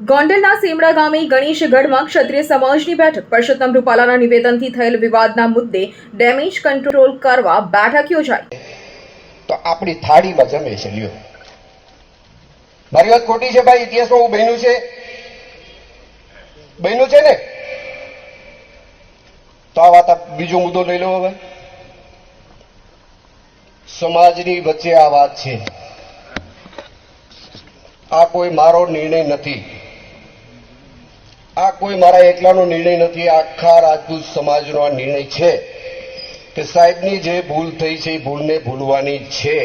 ગોંડલના સેમડા ગામે ગણેશગઢમાં ક્ષત્રિય સમાજની બેઠક પરસોત્તમ રૂપાલાના નિવેદનથી થયેલ વિવાદના મુદ્દે ડેમેજ કંટ્રોલ કરવા બેઠક યોજાઈ. તો આપણી થાળીમાં જમે છે, લ્યો. મારી વાત ખોટી છે ભાઈ? ઇતિહાસમાં હું બન્યું છે? બન્યું છે ને? તો આ વાત બીજો મુદ્દો લઈ લો હવે. સમાજની વચ્ચે આ વાત છે. આ કોઈ મારો નિર્ણય નથી. આ કોઈ મારા એકલાનો નિર્ણય નથી આખા રાજપૂત સમાજનો આ નિર્ણય છે કે સાહેબની જે ભૂલ થઈ છે, એ ભૂલને ભૂલવાની છે.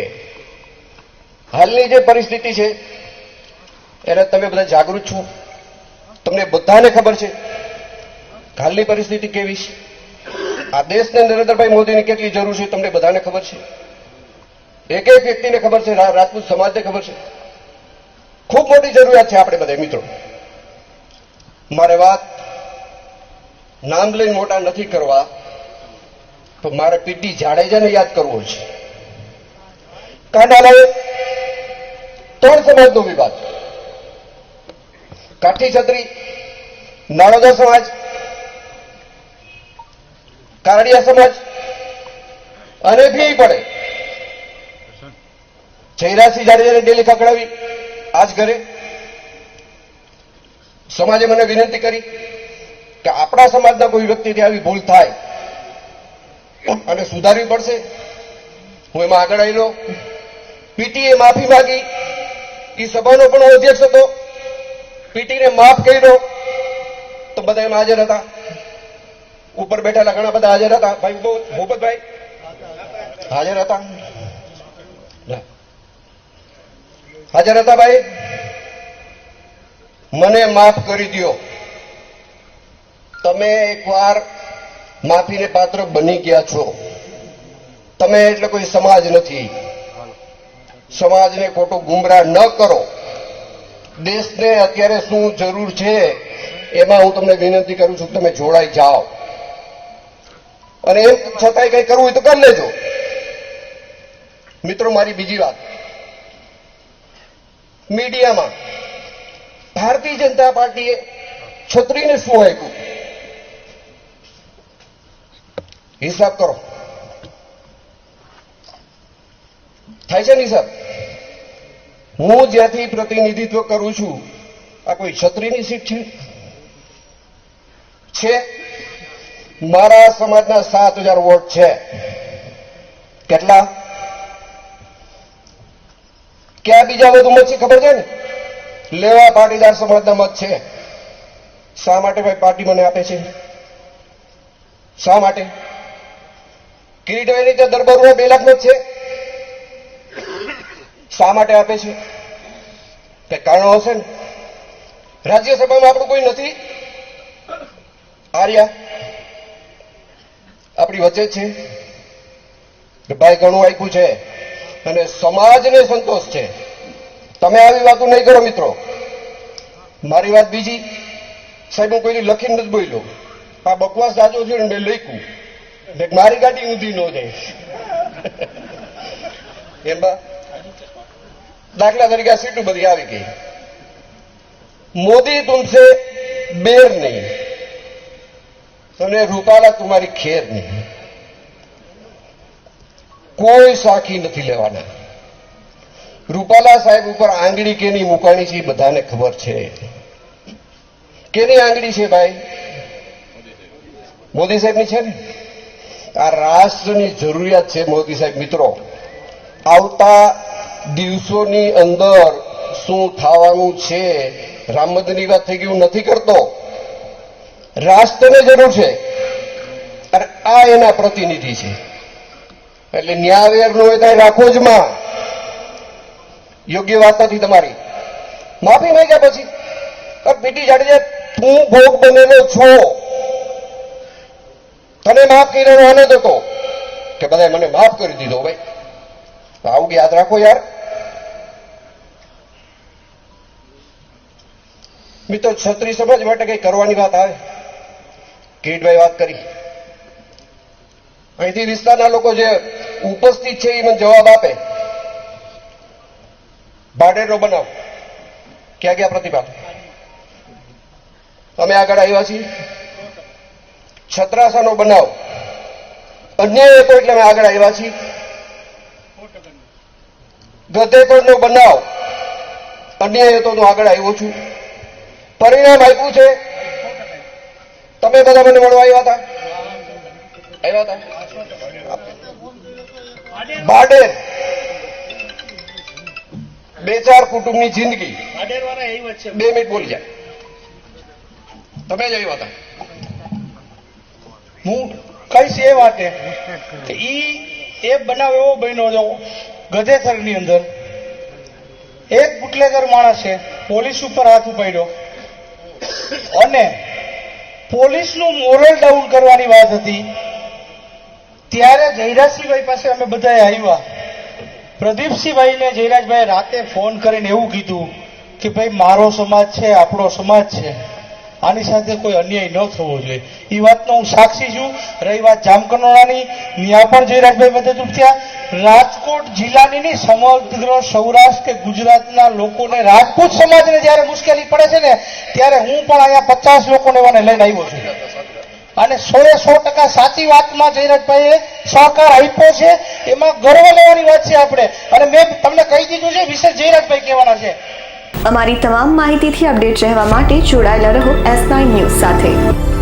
હાલની જે પરિસ્થિતિ છે, એને તમે બધા જાગૃત છો? તમને બધાને ખબર છે? હાલની પરિસ્થિતિ કેવી છે? આ દેશને નરેન્દ્રભાઈ મોદીની કેટલી જરૂર છે, તમને બધાને ખબર છે? એક એક વ્યક્તિને ખબર છે રાજપૂત સમાજને ખબર છે? ખૂબ મોટી જરૂરિયાત છે આપણે બધા મિત્રો. મારે વાત નામ લઈને મોટા નથી કરવા તો મારે પીટી જાડેજાને યાદ કરવો છે. કાંડાલાએ ત્રણ સમાજનો વિવાદ. કાઠી છત્રી નાળોદા સમાજ, કારડિયા સમાજ અને ભી પડે. જયરાજસિંહ જાડેજાને ડેલી ખકડાવી આજ ઘરે સમાજે મને વિનંતી કરી કે આપણા સમાજના કોઈ વ્યક્તિથી આવી ભૂલ થાય અને સુધારવી પડશે, હું એમાં આગળ આવેલો પીટીએ માફી માંગી. એ સભાનો પણ હું અધ્યક્ષ હતો. પીટીને માફ કર્યો. તો બધા એમાં હાજર હતા. ઉપર બેઠેલા ઘણા બધા હાજર હતા. ભાઈ બહુ ભૂપતભાઈ હાજર હતા. હાજર હતા, ભાઈ. મને માફ કરી દો તમે એકવાર માફીને પાત્ર બની ગયા છો. તમે એટલે કોઈ સમાજ નથી. સમાજને ખોટું ગુમરાહ ન કરો. દેશને અત્યારે શું જરૂર છે, એમાં હું તમને વિનંતી કરું છું, તમે જોડાઈ જાઓ. અને એમ છતાંય કંઈ કરવું હોય તો કરી લેજો. મિત્રો, મારી બીજી વાત. મીડિયામાં ભારતીય જનતા પાર્ટીએ છત્રીને શું આપ્યું? હિસાબ કરો. થાય છે ને હિસાબ? હું જ્યાંથી પ્રતિનિધિત્વ કરું છું, આ કોઈ છત્રીની સીટ છે? મારા સમાજના સાત હજાર વોટ છે. કેટલા? ક્યાં બીજા વધુ મત ખબર છે ને? લેવા પાટીદાર સમાજના મત છે. શા માટે ભાઈ પાર્ટી મને આપે છે? શા માટે? કિરીટભાઈની રીતે દરબારમાં બે લાખનો છે. શા માટે આપે છે? કે કારણો હશે ને. રાજ્યસભામાં આપણું કોઈ નથી. આર્યા, આપણી વચ્ચે છે. કે ભાઈ ઘણું આપ્યું છે. અને સમાજને સંતોષ છે. તમે આવી વાતો નહીં કરો, મિત્રો. મારી વાત બીજી. સાહેબ, હું કોઈ લખીને નથી બોલ્યો. આ બકવાસ જાજો છે ને મેં લખ્યું. એટલે મારી ગાડી ઊંધી ન જાય. એમાં દાખલા તરીકે સીટું બધી આવી ગઈ. મોદી તુમસે બેર નહીં. તને રૂપાલા તમારી ખેર નહીં. કોઈ સાખી નથી લેવાના. રૂપાલા સાહેબ ઉપર આંગળી કેની મુકાણી છે બધાને ખબર છે. કેની આંગળી છે ભાઈ? મોદી સાહેબની છે ને? આ રાષ્ટ્રની જરૂરિયાત છે મોદી સાહેબ, મિત્રો. આવતા દિવસોની અંદર શું થવાનું છે રામ વાત થઈ ગયું નથી કરતો. રાષ્ટ્રને જરૂર છે. અને આ એના પ્રતિનિધિ છે. એટલે ન્યાયવેર નો હોય તો રાખો જ માં. યોગ્ય વાત નથી તમારી. માફી માંગ્યા પછી પીટી પીટી જાડેજા તું ભોગ બનેલો છો. તને માફ કર્યાનો આનંદ હતો કે બધા મને માફ કરી દીધો ભાઈ. આવું યાદ રાખો યાર. મિત્રો છત્રી સમાજ માટે કઈ કરવાની વાત આવે? કિરીટભાઈ વાત કરી. અહીંથી વિસ્તારના લોકો જે ઉપસ્થિત છે એ મને જવાબ આપે. ભાડેનો બનાવ. ક્યાં ગયા પ્રતિભા? અમે આગળ આવ્યા છીએ? છત્રાસાનો બનાવ. અન્ય એકો એટલે અમે આગળ આવ્યા છીએ. ગધેકોડનો બનાવ. અન્યાય હતો હું આગળ આવ્યો છું. પરિણામ આપ્યું છે. તમે બધા મને મળવા આવ્યા હતા? આવ્યા હતા? બાડેર બે ચાર કુટુંબની જિંદગી. બે મિનિટ બોલી જાય તમે જ આવ્યા હતા. હું કહીશ એ વાતે કે ઈ એ બનાવ એવો બન્યો જો ગધેથરની અંદર. એક બુટલેગર માણસે પોલીસ ઉપર હાથ ઉપાડ્યો. અને પોલીસનું મોરલ ડાઉન કરવાની વાત હતી. ત્યારે જયરાજસિંહભાઈ પાસે અમે બધા આવ્યા. પ્રદીપસિંહભાઈને જયરાજભાઈ રાતે ફોન કરીને એવું કીધું કે ભાઈ, મારો સમાજ છે, આપણો સમાજ છે. આની સાથે કોઈ અન્યાય ન થવો જોઈએ. એ વાતનો હું સાક્ષી છું. રહી વાત જામકંડોળાની ત્યાં પણ જયરાજભાઈ મદદરૂપ થયા. રાજકોટ જિલ્લાની નહીં, સમગ્ર સૌરાષ્ટ્ર કે ગુજરાતના લોકોને, રાજપૂત સમાજને જ્યારે મુશ્કેલી પડે છે ને, ત્યારે હું પણ અહીંયા પચાસ લોકોને એવાને લઈને આવ્યો છું. અને સોએ સો ટકા સાચી વાતમાં જયરાજભાઈએ સહકાર આપ્યો છે. એમાં ગર્વ લેવાની વાત છે આપણે. અને મેં તમને કહી દીધું છે વિશેષ જયરાજભાઈ કહેવાના છે. અમારી તમામ માહિતીથી અપડેટ રહેવા માટે જોડાયેલા રહો એસ નાઇન ન્યૂઝ સાથે.